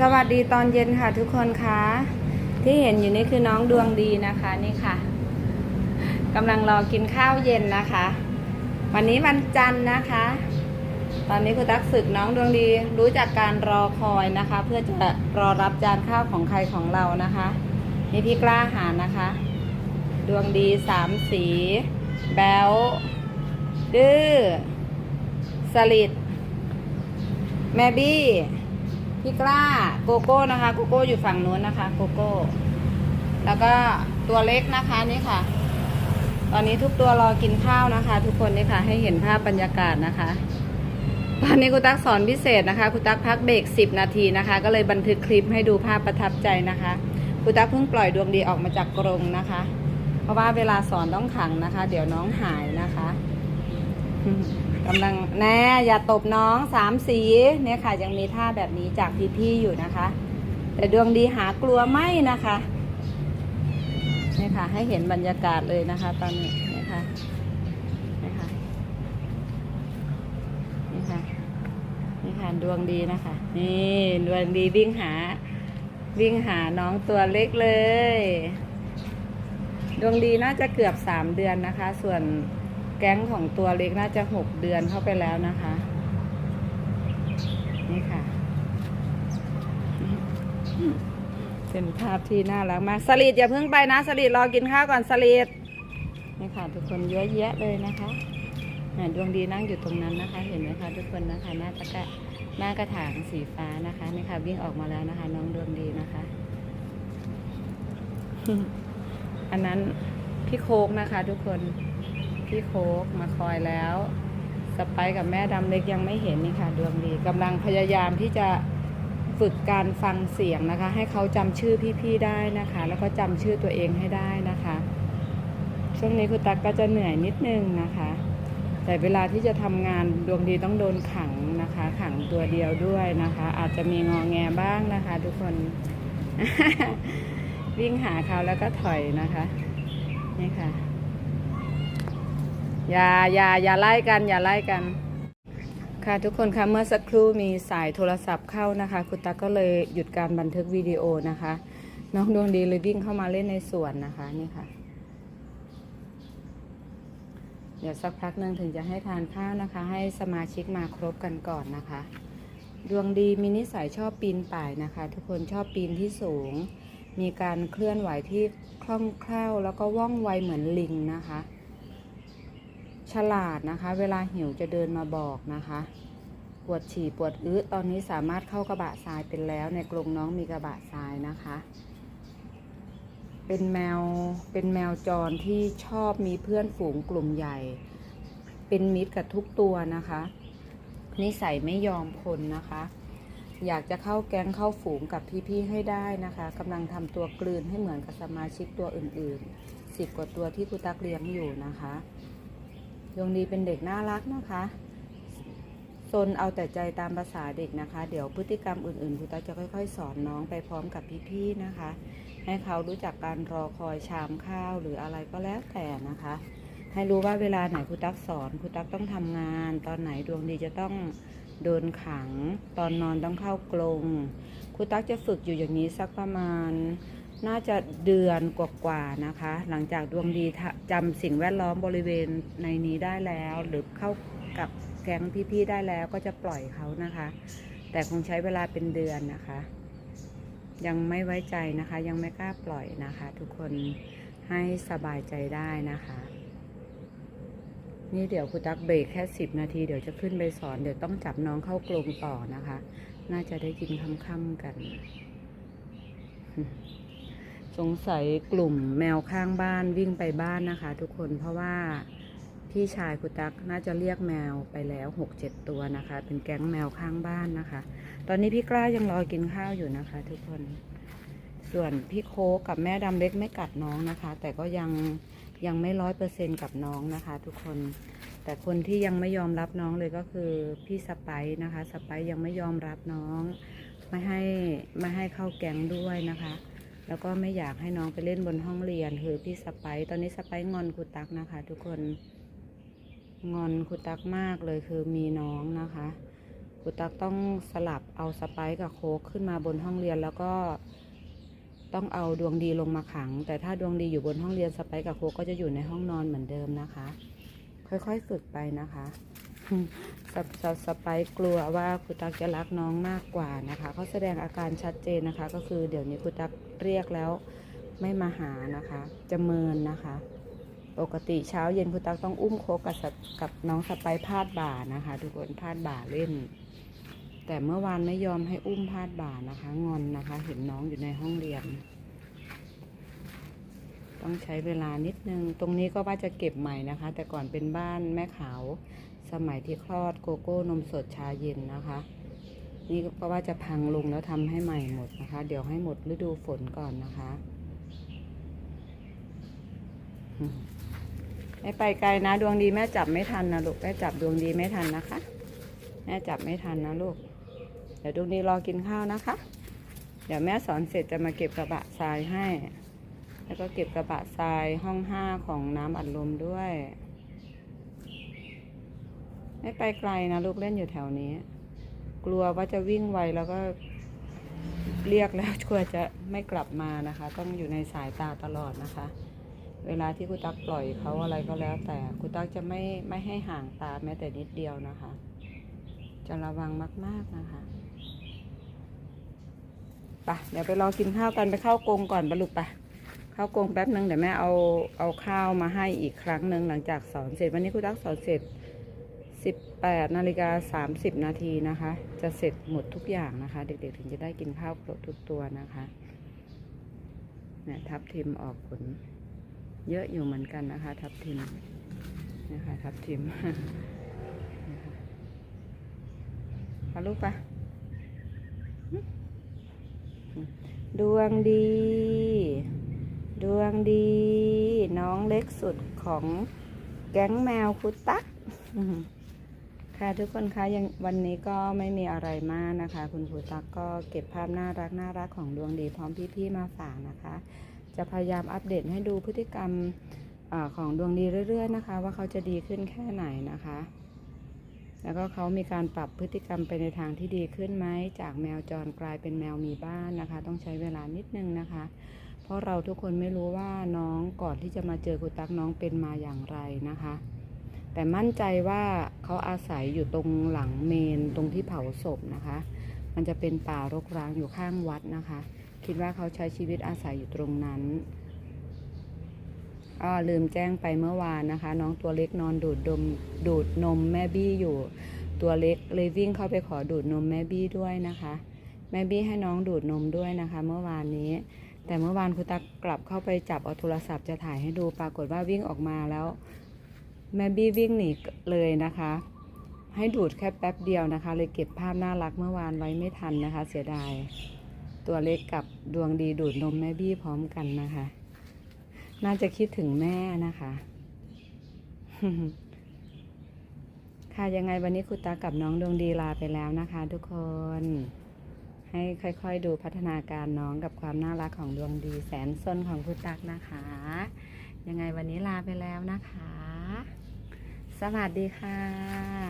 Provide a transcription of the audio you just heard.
สวัสดีตอนเย็นค่ะทุกคนคะที่เห็นอยู่นี่คือน้องดวงดีนะคะนี่ค่ะกำลังรอกินข้าวเย็นนะคะ วันนี้วันจันทร์นะคะ ตอนนี้คุณตักศึกน้องดวงดีรู้จักการรอคอยนะคะ เพื่อจะรอรับจานข้าวของใครของเรานะคะนี่พี่กล้าหาญนะคะ ดวงดีสามสี แบลดื้อสลิดแมบี้ พี่กล้าโกโก้นะคะโกโก้อยู่ฝั่งนู้นนะคะโกโก้แล้วก็ตัวเล็กนะคะนี่ค่ะ ตอนนี้ทุกตัวรอกินข้าวนะคะ ทุกคนนี่ค่ะ ให้เห็นภาพบรรยากาศนะคะ ตอนนี้คุณตักสอนพิเศษนะคะคุณตักพักเบรกสิบนาทีนะคะ ก็เลยบันทึกคลิปให้ดูภาพประทับใจนะคะคุณตักเพิ่งปล่อยดวงดีออกมาจากกรงนะคะ เพราะว่าเวลาสอนต้องขังนะคะ เดี๋ยวน้องหายนะคะ กำลังแน่อย่าตบน้องสามสีเนี่ยค่ะ ยังมีท่าแบบนี้จากพี่ๆอยู่นะคะ แต่ดวงดีหากลัวไม่นะคะเนี่ยค่ะ ให้เห็นบรรยากาศเลยนะคะ ตอนนี้เนี่ยค่ะเนี่ยค่ะนี่ค่ะนี่ค่ะดวงดีนะคะ นี่ดวงดีวิ่งหา วิ่งหาน้องตัวเล็กเลย ดวงดีน่าจะเกือบสามเดือนนะคะ ส่วน แก๊งของตัวเล็กน่าจะหกเดือนเข้าไปแล้วนะคะ นี่ค่ะ เป็นภาพที่น่ารักมากสลิดอย่าเพิ่งไปนะสลิดรอกินข้าวก่อนสลิดนี่ค่ะทุกคนเยอะแยะเลยนะคะดวงดีนั่งอยู่ตรงนั้นนะคะ เห็นไหมคะทุกคนนะคะหน้าตะกะหน้ากระถางสีฟ้านะคะนี่ค่ะวิ่งออกมาแล้วนะคะ น้องดวงดีนะคะ อันนั้นพี่โคกนะคะ ทุกคน พี่โคกมาคอยแล้ว สไปกับแม่ดำเล็กยังไม่เห็นนี่ค่ะดวงดีกำลังพยายามที่จะฝึกการฟังเสียงนะคะ ให้เขาจำชื่อพี่ๆได้นะคะ แล้วก็จำชื่อตัวเองให้ได้นะคะ ช่วงนี้คุณตักก็จะเหนื่อยนิดนึงนะคะ แต่เวลาที่จะทำงานดวงดีต้องโดนขังนะคะ ขังตัวเดียวด้วยนะคะ อาจจะมีงอแงบ้างนะคะ ทุกคนวิ่งหาเขาแล้วก็ถอยนะคะนี่ค่ะ อย่าอย่าอย่าไล่กัน อย่าไล่กัน ค่ะทุกคนคะเมื่อสักครู่มีสายโทรศัพท์เข้านะคะ คุณตาก็เลยหยุดการบันทึกวิดีโอนะคะ น้องดวงดีเลยวิ่งเข้ามาเล่นในสวนนะคะนี่ค่ะ เดี๋ยวสักพักหนึ่งถึงจะให้ทานข้าวนะคะ ให้สมาชิกมาครบกันก่อนนะคะ ดวงดีมีนิสัยชอบปีนป่ายนะคะ ทุกคนชอบปีนที่สูง มีการเคลื่อนไหวที่คล่องแคล่วแล้วก็ว่องไวเหมือนลิงนะคะ ฉลาดนะคะ เวลาหิวจะเดินมาบอกนะคะ ปวดฉี่ปวดอึตอนนี้สามารถเข้ากระบะทรายเป็นแล้ว ในกรงน้องมีกระบะทรายนะคะ เป็นแมวเป็นแมวจรที่ชอบมีเพื่อนฝูงกลุ่มใหญ่ เป็นมิตรกับทุกตัวนะคะนิสัยไม่ยอมคนนะคะ อยากจะเข้าแก๊งเข้าฝูงกับพี่ๆให้ได้นะคะกำลังทำตัวกลืนให้เหมือนกับสมาชิกตัวอื่นๆสิบกว่าตัวที่ครูตักเลี้ยงอยู่นะคะ ดวงดีเป็นเด็กน่ารักนะคะซนเอาแต่ใจตามภาษาเด็กนะคะ เดี๋ยวพฤติกรรมอื่นๆครูตักจะค่อยๆ สอนน้องไปพร้อมกับพี่ๆนะคะ ให้เขารู้จักการรอคอยชามข้าวหรืออะไรก็แล้วแต่นะคะ ให้รู้ว่าเวลาไหนครูตักสอนครูตักต้องทำงาน ตอนไหนดวงดีจะต้องโดนขัง ตอนนอนต้องเข้ากรงครูตักจะฝึกอยู่อย่างนี้สักประมาณ น่าจะเดือนกว่าๆนะคะ หลังจากดวงดีจำสิ่งแวดล้อมบริเวณในนี้ได้แล้ว หรือเข้ากับแก๊งพี่ๆได้แล้วก็จะปล่อยเขานะคะ แต่คงใช้เวลาเป็นเดือนนะคะ ยังไม่ไว้ใจนะคะ ยังไม่กล้าปล่อยนะคะ ทุกคนให้สบายใจได้นะคะ นี่เดี๋ยวครูตักเบรกแค่สิบนาทีเดี๋ยวจะขึ้นไปสอนเดี๋ยวต้องจับน้องเข้ากรงต่อนะคะ น่าจะได้กินค่ำๆกัน สงสัยกลุ่มแมวข้างบ้านวิ่งไปบ้านนะคะ ทุกคนเพราะว่าพี่ชายคุณตักน่าจะเรียกแมวไปแล้วหกเจ็ดตัวนะคะ เป็นแก๊งแมวข้างบ้านนะคะ ตอนนี้พี่กล้ายังรอกินข้าวอยู่นะคะ ทุกคน ส่วนพี่โคกับแม่ดำเล็กไม่กัดน้องนะคะ แต่ก็ยังยังไม่ร้อยเปอร์เซ็นกับน้องนะคะ ทุกคนแต่คนที่ยังไม่ยอมรับน้องเลยก็คือพี่สไปนะคะสไปยังไม่ยอมรับน้อง ไม่ให้ไม่ให้เข้าแก๊งด้วยนะคะ แล้วก็ไม่อยากให้น้องไปเล่นบนห้องเรียนคือพี่สไปตอนนี้สไปงอนครูตักนะคะ ทุกคนงอนครูตักมากเลยคือมีน้องนะคะคุณตักต้องสลับเอาสไปกับโค้กขึ้นมาบนห้องเรียนแล้วก็ต้องเอาดวงดีลงมาขัง แต่ถ้าดวงดีอยู่บนห้องเรียนสไปกับโค้กก็จะอยู่ในห้องนอนเหมือนเดิมนะคะ ค่อยๆฝึกไปนะคะสสสไปกลัวว่าคุณตักจะรักน้องมากกว่านะคะเขาแสดงอาการชัดเจนนะคะ ก็คือเดี๋ยวนี้คุณตัก เรียกแล้วไม่มาหานะคะจะเมินนะคะ ปกติเช้าเย็นคุณตักต้องอุ้มโคกกับกับน้องสไปซ์พาดบ่านะคะ ทุกคนพาดบ่าเล่น แต่เมื่อวานไม่ยอมให้อุ้มพาดบ่านะคะ งอนนะคะ เห็นน้องอยู่ในห้องเรียน ต้องใช้เวลานิดนึง ตรงนี้ก็ว่าจะเก็บใหม่นะคะ แต่ก่อนเป็นบ้านแม่ขาว สมัยที่คลอดโกโก้นมสดชาเย็นนะคะ นี่ก็ว่าจะพังลงแล้วทำให้ใหม่หมดนะคะ เดี๋ยวให้หมดฤดูฝนก่อนนะคะไม่ไปไกลนะ ดวงดีแม่จับไม่ทันนะลูกแม่จับดวงดีไม่ทันนะคะ แม่จับไม่ทันนะลูก เดี๋ยวดวงดีรอกินข้าวนะคะ เดี๋ยวแม่สอนเสร็จจะมาเก็บกระบะทรายให้ แล้วก็เก็บกระบะทรายห้องห้าของน้ำอัดลมด้วย ไม่ไปไกลนะลูกเล่นอยู่แถวนี้ กลัวว่าจะวิ่งไวแล้วก็เรียกแล้วกลัวจะไม่กลับมานะคะ ต้องอยู่ในสายตาตลอดนะคะ เวลาที่คุณตักปล่อยเขาอะไรก็แล้ว แต่คุณตักจะไม่ไม่ให้ห่างตาแม้แต่นิดเดียวนะคะ จะระวังมาก ๆนะคะไปะเดี๋ยวไปรอกินข้าวกันไปเข้ากรงก่อนปะลูกปะเข้ากรงแป๊บนึงเดี๋ยวแม่เอาเอาข้าวมาให้อีกครั้งหนึ่งหลังจากสอนเสร็จวันนี้คุณตักสอนเสร็จ 8นาฬิกา30 นาทีนะคะ จะเสร็จหมดทุกอย่างนะคะ เด็กๆถึงจะได้กินข้าวครบทุกตัวนะคะเนี่ยทับทิมออกผลเยอะอยู่เหมือนกันนะคะ ทับทิมนะคะทับทิมพาลูกปะดวงดี ดวงดี น้องเล็กสุดของแก๊งแมวคุตัก ค่ะทุกคนคะยังวันนี้ก็ไม่มีอะไรมากนะคะ คุณครูตักก็เก็บภาพน่ารักน่ารักของดวงดีพร้อมพี่ๆมาฝากนะคะ จะพยายามอัปเดตให้ดูพฤติกรรมอของดวงดีเรื่อย ๆ นะคะ ว่าเขาจะดีขึ้นแค่ไหนนะคะ แล้วก็เขามีการปรับพฤติกรรมไปในทางที่ดีขึ้นไหมจากแมวจรกลายเป็นแมวมีบ้านนะคะ ต้องใช้เวลานิดนึงนะคะ เพราะเราทุกคนไม่รู้ว่าน้องก่อนที่จะมาเจอครูตักน้องเป็นมาอย่างไรนะคะ แต่มั่นใจว่าเขาอาศัยอยู่ตรงหลังเมนตรงที่เผาศพนะคะ มันจะเป็นป่ารกร้างอยู่ข้างวัดนะคะ คิดว่าเขาใช้ชีวิตอาศัยอยู่ตรงนั้นอ้อลืมแจ้งไปเมื่อวานนะคะ น้องตัวเล็กนอนดูดดมดูดนมแม่บี้อยู่ตัวเล็กเลยวิ่งเข้าไปขอดูดนมแม่บี้ด้วยนะคะ แม่บี้ให้น้องดูดนมด้วยนะคะ เมื่อวานนี้ แต่เมื่อวานคุณตักกลับเข้าไปจับเอาโทรศัพท์จะถ่ายให้ดูปรากฏว่าวิ่งออกมาแล้ว แม่บี้วิ่งหนีเลยนะคะ ให้ดูดแค่แป๊บเดียวนะคะ เลยเก็บภาพน่ารักเมื่อวานไว้ไม่ทันนะคะ เสียดาย ตัวเล็กกับดวงดีดูดนมแม่บี้พร้อมกันนะคะ น่าจะคิดถึงแม่นะคะ ค่ะยังไงวันนี้คุณตากับน้องดวงดีลาไปแล้วนะคะ ทุกคน ให้ค่อยๆดูพัฒนาการน้องกับความน่ารักของดวงดีแสนซนของคุณตักนะคะ ยังไงวันนี้ลาไปแล้วนะคะ สวัสดีค่ะ